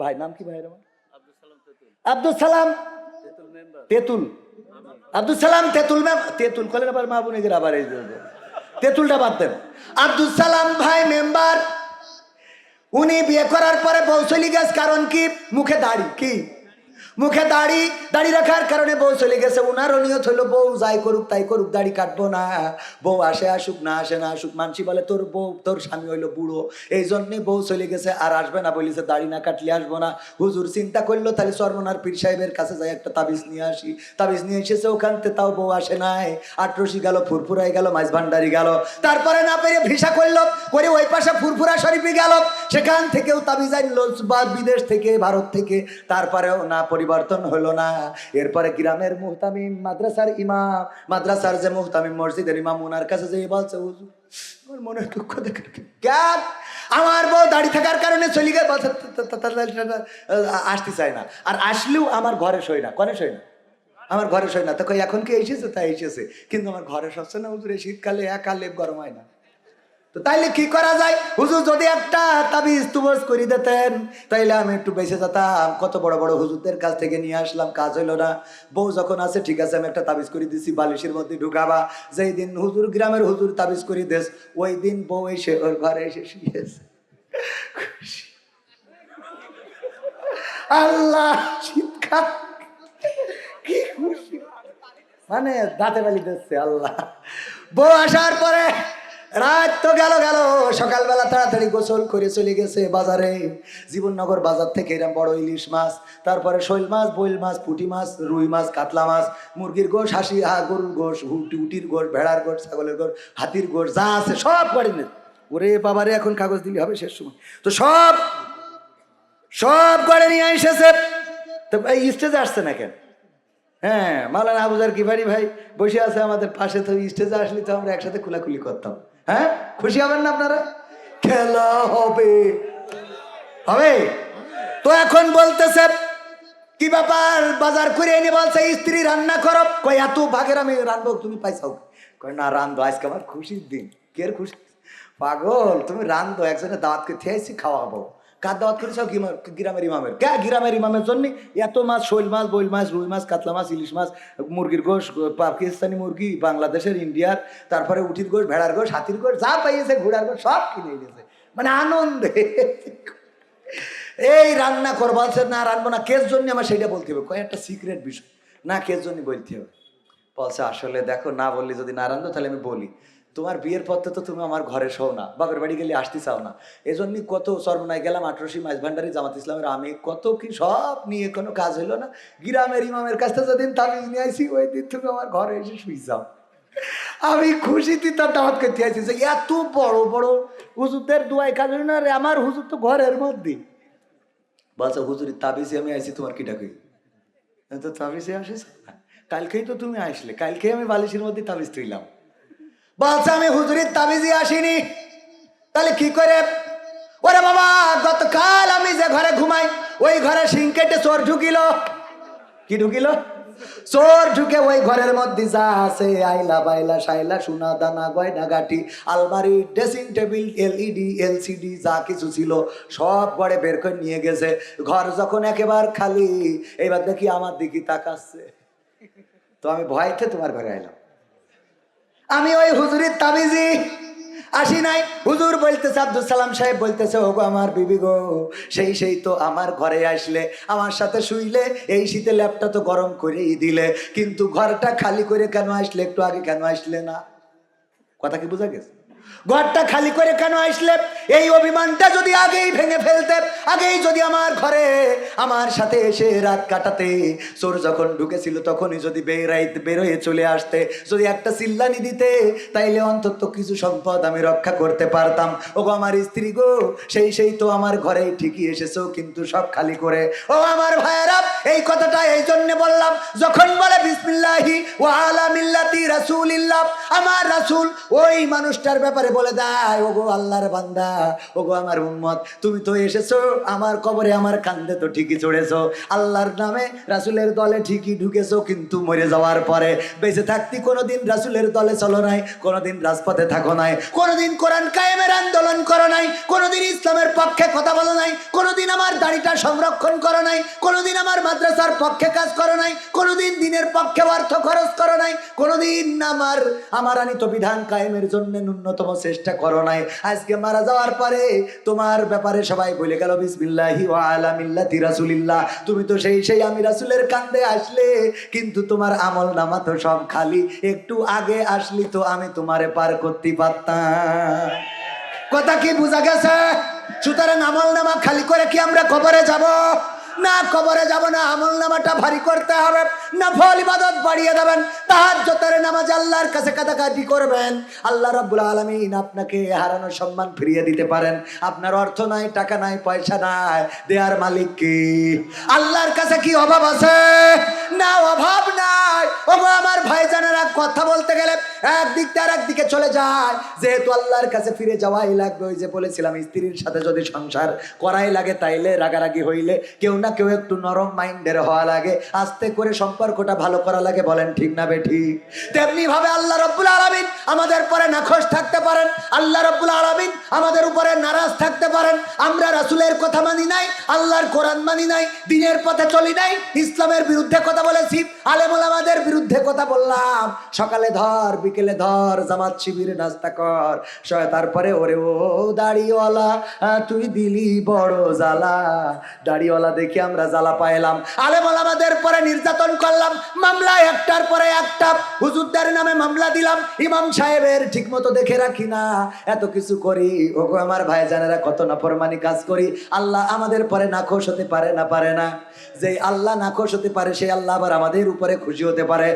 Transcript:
ভাই নাম কি ভাইয়ের আমার? আব্দুল সালাম তেতুল। আব্দুল সালাম? তেতুল তেতুল। কলেন আবার মা বোন আবার এই তেতুলটা বাদ দেন। আব্দুল সালাম ভাই মেম্বার উনি বিয়ে করার পরে বৌসলি চলে কারণ কি? মুখে দাড়ি কি? মুখে দাড়ি দাড়ি রাখার কারণে বউ চলে গেছে। উনারও নিয়ত হলো, বউ যাই করুক, তাই করুক, দাড়ি কাটবো না। বউ আসে আসুক, না আসে না আসুক, মানসি বলে, তোর বউ, তোর স্বামী হইল বুড়ো। এই জন্যে বউ চলে গেছে, আর আসবে না। বলিছে, দাড়ি না কাটলে আসব না। হুজুর চিন্তা করল, তাহলে সর্বনার পীর সাহেবের কাছে যাই, একটা তাবিজ নিয়ে আসি। তাবিজ নিয়ে এসেছে ওখান থেকে, তাও বউ আসে নাই। আটরসি গেল ফুরফুরাই গেল মাছ ভান্ডারি গেল। তারপরে না পেরে ভিসা করল, করে ওই পাশে ফুরফুরা শরীফে গেল। সেখান থেকেও তাবিজ আনলো, বা বিদেশ থেকে, ভারত থেকে। তারপরেও না পরিবর্তন হলো না। এরপরে গ্রামের মুহতামিম মাদ্রাসার ইমাম মাদ্রাসার যে মুহতামিম মসজিদের ইমাম ওনার কাছে যে বলছে আমার মনে দুঃখ দেখে আমার বউ দাড়ি থাকার কারণে চলে গেছে বলছে, "তা- তা- তা- তা- তা- তা- আসতে চায় না। আর আসলেও আমার ঘরে সই না কনে সই না? আমার ঘরে সই না। এখন কি এসেছে? তাই এসেছে। কিন্তু আমার ঘরে সচ্ছে না শীতকালে একা লেপ গরম হয় না। তাইলে কি করা যায়? হুজুর যদি একটা তাবিজ তুবজ করে দিতেন, তাইলে আমি একটু বেঁচে যেতাম। কত বড় বড় হুজুরদের কাছ থেকে নিয়ে আসলাম, কাজ হইল না। বউ যখন আছে, ঠিক আছে, আমি একটা তাবিজ করে দিছি, বালিশের মধ্যে ঢুকাবা। যেই দিন হুজুর, গ্রামের হুজুর তাবিজ করে দেস, ওই দিন বউ এসে ওর ঘরে এসে শুয়েছে। আল্লাহ, চিৎকার। কি খুশি। মানে দাঁতে বালি দিচ্ছে আল্লাহ। বউ আসার পরে রাত তো গেল গেল। সকালবেলা তাড়াতাড়ি গোসল করে চলে গেছে বাজারে। জীবননগর বাজার থেকে এরকম বড় ইলিশ মাছ, তারপরে শৈল মাছ, বইল মাছ, পুঁটি মাছ, রুই মাছ, কাতলা মাছ, মুরগির গোশ, হাসি, হা, গরুর গোশ উটি উটির গোশ, ভেড়ার গোশ, ছাগলের গোশ, হাতির গোশ, যা আছে সব করে নে ওরে বাবারে, এখন কাগজ দিলে হবে শেষ সময়। তো সব সব করে নিয়ে এসেছে। তো এই স্টেজে আসছে না কেন? হ্যাঁ মালানা আবুজার কিবারি ভাই বসে আছে আমাদের পাশে, তো স্টেজে আসলে তো আমরা একসাথে খুলাখুলি করতাম। হ্যাঁ? খুশি হবেন না আপনারা? খেলা হবে। হবে? তো এখন বলতেছে, কি ব্যাপার? বাজার করে এনে বলছে, স্ত্রী রান্না করো। কই এত ভাগের আমি রান্ধবো তুমি পাইছাও? কই না, রান্ধো, আজকে আমার খুশির দিন। কে খুশি? পাগল, তুমি রান্ধো একজনে দাঁতকে থেয়েছি খাওয়াবো। কার দাওয়াত করেছ গ্রামের ইমামের। কে? গ্রামের ইমামের জন্য এত মাছ, শৈল মাছ বইল মাছ, রুই মাছ, কাতলা মাছ, ইলিশ মাছ, মুরগির গোশ, পাকিস্তানি মুরগি, বাংলাদেশের, ইন্ডিয়ার, তারপরে উঠির গোশ, ভেড়ার গোশ, হাতির গোশ, যা পাইয়েছে, ঘোড়ার গোশ, সব কিনে এনেছে। মানে আনন্দে। এই রান্না করব, বলছে, না, রানবো না। কেস জন্য আমার সেটা বলতে হবে? কয়, একটা সিক্রেট বিষয়। না কেস জন্য বলতে হবে? বলছে, আসলে দেখো, না বললি যদি না রান্ধো তাহলে আমি বলি। তোমার বিয়ের পথে তো তুমি আমার ঘরে শো না, বাপের বাড়ি গেলে আসতে চাও না। এজন্যই কত সর্বনায় গেলাম আঠারোশি মাইজ ভান্ডারি জামাত ইসলামের আমি, কত কি সব নিয়ে কোনো কাজ হইল না। গ্রামের ইমামের কাছ থেকে যেদিন তাবিজ নিয়ে আসি ওই দিন তুমি আমার ঘরে এসে শুই যাও। আমি খুশিতে তার দাওয়াত করতে আছি যে এত বড় বড় হুজুরদের দুয়াই কাজ হইল না রে আমার হুজুর তো ঘরের মধ্যে। বলছে, হুজুরি, তাবিজে আমি আইছি, তোমার কি ডাকি তো তাবিজে আসিস কালকেই তো তুমি আসলে, কালকেই আমি বালিশের মধ্যে তাবিজ তুইলাম। বলছে, আমি হুজুরির তাবিজি আসিনি। তাহলে কি করে? ওরে বাবা, গতকাল আমি যে ঘরে ঘুমাই, ওই ঘরে সিং কেটে চোর ঢুকিল। কি ঢুকিল? চোর ঢুকে ওই ঘরের মধ্যে যা আছে, আইলা বাইলা সাইলা, সোনা দানা, গয়না গাঠি, আলমারি, ড্রেসিং টেবিল, এলইডি, এলসিডি, যা কিছু ছিল, সব ঘরে বের করে নিয়ে গেছে। ঘর যখন একেবারে খালি এইবার দেখি আমার দিকে তাকাচ্ছে। তো আমি ভয়তে তোমার ঘরে আইলাম। আমি ওই হুজুরের তাবিজি। আসি নাই। হুজুর বলতেছে, আব্দুল সালাম সাহেব বলতেছে, ওগো আমার বিবি গো, সেই সেই তো আমার ঘরে আসলে, আমার সাথে শুইলে এই শীতে ল্যাপটা তো গরম করেই দিলে, কিন্তু ঘরটা খালি করে কেন আসলে, একটু আগে কেন আসলে না? কথা কি বোঝা গেছে? ঘরটা খালি করে কেন আসলে? এই অভিমানটা যদি আগেই ভেঙে ফেলতে, আগেই যদি আমার ঘরে, আমার সাথে এসে রাত কাটাতে, চোর যখন ঢুকেছিল তখনই যদি বেরাই বেরোয় চলে আসতে, যদি একটা চিল্লানি দিতে, তাইলে অন্তত কিছু সম্পদ আমি রক্ষা করতে পারতাম। ও গো আমার স্ত্রী গো, সেই সেই তো আমার ঘরেই ঠিকই এসেছ, কিন্তু সব খালি করে। ও আমার ভাইয়েরা, এই কথাটা এই জন্য বললাম, যখন বলে বিসমিল্লাহি ও আলা মিল্লাতি রাসূলিল্লাহ, আমার রাসূল ওই মানুষটার ব্যাপারে ব্যাপারে বলে দেয়, ওগো আল্লাহর বান্দা, ওগো আমার উম্মত, তুমি তো এসেছ, আমার কবরে আমার কান্দে তো ঠিকই চড়েছো। আল্লাহর নামে রাসুলের দলে ঠিকই ঢুকেছো, কিন্তু মরে যাওয়ার পরে বেঁচে থাকতে কোনোদিন রাসুলের দলে চলো নাই, কোনোদিন রাজপথে থাকো নাই, কোনোদিন কোরআন কায়েমের আন্দোলন করো নাই, কোনোদিন ইসলামের পক্ষে কথা বলো নাই, কোনোদিন আমার দাড়িটা সংরক্ষণ করো নাই, কোনোদিন আমার মাদ্রাসার পক্ষে কাজ করো নাই, কোনোদিন দিনের পক্ষে অর্থ খরচ করো নাই, কোনোদিন আমার আমার আনিত বিধান কায়েমের জন্য ন্যূনতম চেষ্টা করো নাই। আজকে মারা যাওয়ার পরে তোমার ব্যাপারে সবাই বলে গেল, বিসমিল্লাহি ওয়া আলা মিল্লাতি রাসূলিল্লাহ। তুমি তো সেই সেই আমি রাসূলের কান্দে আসলে, কিন্তু তোমার আমল নামা তো সব খালি। একটু আগে আসলি তো আমি তোমারে পার করতে পারতাম। কথা কি বোঝা গেছে? সুতরাং আমল নামা খালি করে কি আমরা কবরে যাব? না কবরে যাব না আমল নামাটা ভারী করতে হবে, না ফল ইবাদত বাড়িয়ে দেবেন তাহার জোতার নামাজ আল্লাহর কাছে কাটাকাটি করবেন। আল্লাহ রাব্বুল আলামিন আপনাকে হারানো সম্মান ফিরিয়ে দিতে পারেন। আপনার অর্থ নাই, টাকা নাই, পয়সা নাই, দেয়ার মালিক কি? আল্লাহর কাছে কি অভাব আছে? না, অভাব নাই। ওগো আমার ভাইজানেরা, কথা বলতে গেলে একদিক থেকে একদিকে চলে যায়। যেহেতু আল্লাহর কাছে ফিরে যাওয়াই লাগবে, ওই যে বলেছিলাম, স্ত্রীর সাথে যদি সংসার করাই লাগে, তাইলে রাগারাগি হইলে কেউ না কেউ একটু নরম মাইন্ডের হওয়া লাগে। আস্তে করে সম্পর্কটা ভালো করা লাগে, বলেন ঠিক না বেঠিক তেমনি ভাবে আল্লাহ রব্বুল আলমিন আমাদের পরে নাখোশ থাকতে পারেন। আল্লাহ রব্বুল আলমিন আমাদের উপরে নারাজ থাকতে পারেন। আমরা রাসুলের কথা মানি নাই, আল্লাহর কোরআন মানি নাই, দিনের পথে চলি নাই, ইসলামের বিরুদ্ধে কথা বলেছি, আলেমুল আমাদের বিরুদ্ধে কথা বললাম। সকালে ধর বিকেলে ধর, জামাত শিবিরে নাস্তা কর। তারপরে ওরে ও দাড়িওয়ালা তুই দিলি বড় জ্বালা। দাড়িওয়ালা দেখে আমরা জ্বালা পাইলাম। আলেমুল আমাদের পরে নির্যাতন করলাম। মামলা একটার পরে একটা, হুজুরদার নামে মামলা দিলাম। ইমাম সাহেবের ঠিক মতো দেখে রাখি না। এত কিছু করি, ওগো আমার ভাইজানেরা কত নাফরমানি কাজ করি। আল্লাহ আমাদের পরে না নাখোশ হতে পারে না পারে না। যে আল্লাহ নাখোশ হতে পারে, সেই আল্লাহ আবার আমাদের উপরে খুশি হতে পারে।